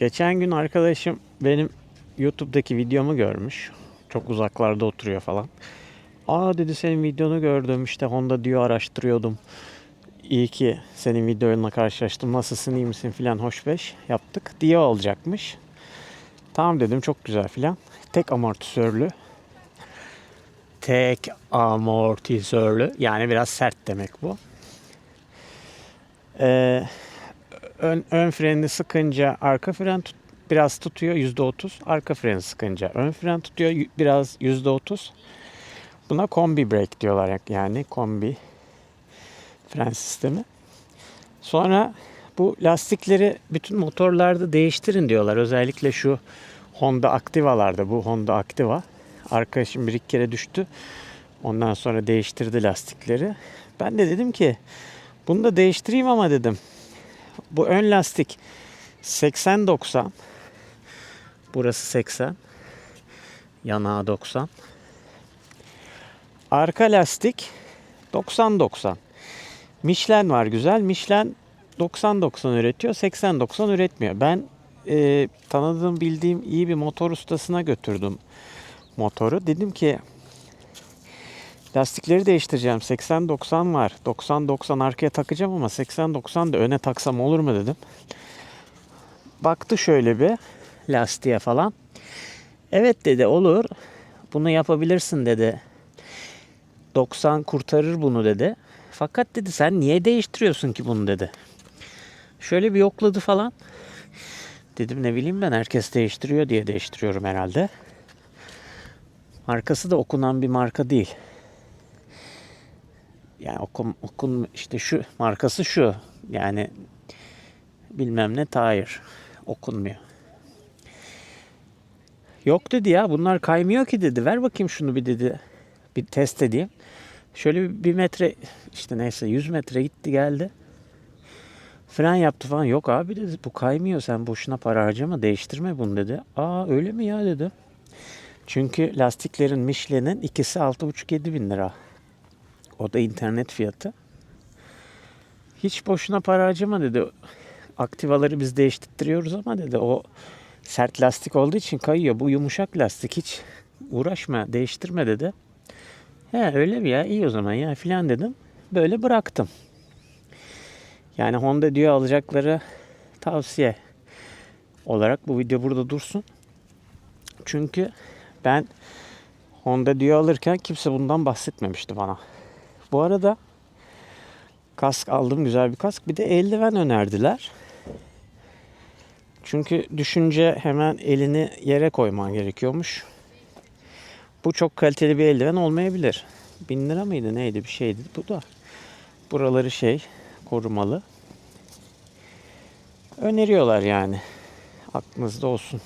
Geçen gün arkadaşım benim YouTube'daki videomu görmüş. Çok uzaklarda oturuyor falan. Aa dedi senin videonu gördüm işte Honda diyor araştırıyordum. İyi ki senin videonla karşılaştım. Nasılsın iyi misin filan hoş beş yaptık. Diye olacakmış. Tamam dedim çok güzel filan. Tek amortisörlü. Tek amortisörlü. Yani biraz sert demek bu. Ee, ön, ön frenini sıkınca arka fren tut, biraz tutuyor yüzde otuz. Arka freni sıkınca ön fren tutuyor biraz yüzde otuz. Buna kombi brake diyorlar yani kombi fren sistemi. Sonra bu lastikleri bütün motorlarda değiştirin diyorlar. Özellikle şu Honda Activa'larda bu Honda Activa. Arkadaşım bir iki kere düştü. Ondan sonra değiştirdi lastikleri. Ben de dedim ki bunu da değiştireyim ama dedim. Bu ön lastik 80-90. Burası 80. Yanağı 90. Arka lastik 90-90. Michelin var güzel. Michelin 90-90 üretiyor. 80-90 üretmiyor. Ben e, tanıdığım bildiğim iyi bir motor ustasına götürdüm motoru. Dedim ki lastikleri değiştireceğim. 80-90 var. 90-90 arkaya takacağım ama 80-90 da öne taksam olur mu dedim. Baktı şöyle bir lastiğe falan. Evet dedi olur. Bunu yapabilirsin dedi. 90 kurtarır bunu dedi. Fakat dedi sen niye değiştiriyorsun ki bunu dedi. Şöyle bir yokladı falan. Dedim ne bileyim ben herkes değiştiriyor diye değiştiriyorum herhalde. Markası da okunan bir marka değil. Yani okun, okun işte şu markası şu. Yani bilmem ne Tire. Okunmuyor. Yok dedi ya bunlar kaymıyor ki dedi. Ver bakayım şunu bir dedi. Bir test edeyim. Şöyle bir metre işte neyse 100 metre gitti geldi. Fren yaptı falan. Yok abi dedi bu kaymıyor sen boşuna para harcama değiştirme bunu dedi. Aa öyle mi ya dedi. Çünkü lastiklerin Michelin'in ikisi 6,5-7 bin lira. O da internet fiyatı. Hiç boşuna para harcama dedi. Aktivaları biz değiştiriyoruz ama dedi o sert lastik olduğu için kayıyor. Bu yumuşak lastik hiç uğraşma değiştirme dedi. He öyle mi ya iyi o zaman ya filan dedim. Böyle bıraktım. Yani Honda diyor alacakları tavsiye olarak bu video burada dursun. Çünkü ben Honda diyor alırken kimse bundan bahsetmemişti bana. Bu arada kask aldım güzel bir kask. Bir de eldiven önerdiler. Çünkü düşünce hemen elini yere koyman gerekiyormuş. Bu çok kaliteli bir eldiven olmayabilir. Bin lira mıydı neydi bir şeydi. Bu da buraları şey korumalı. Öneriyorlar yani. Aklınızda olsun.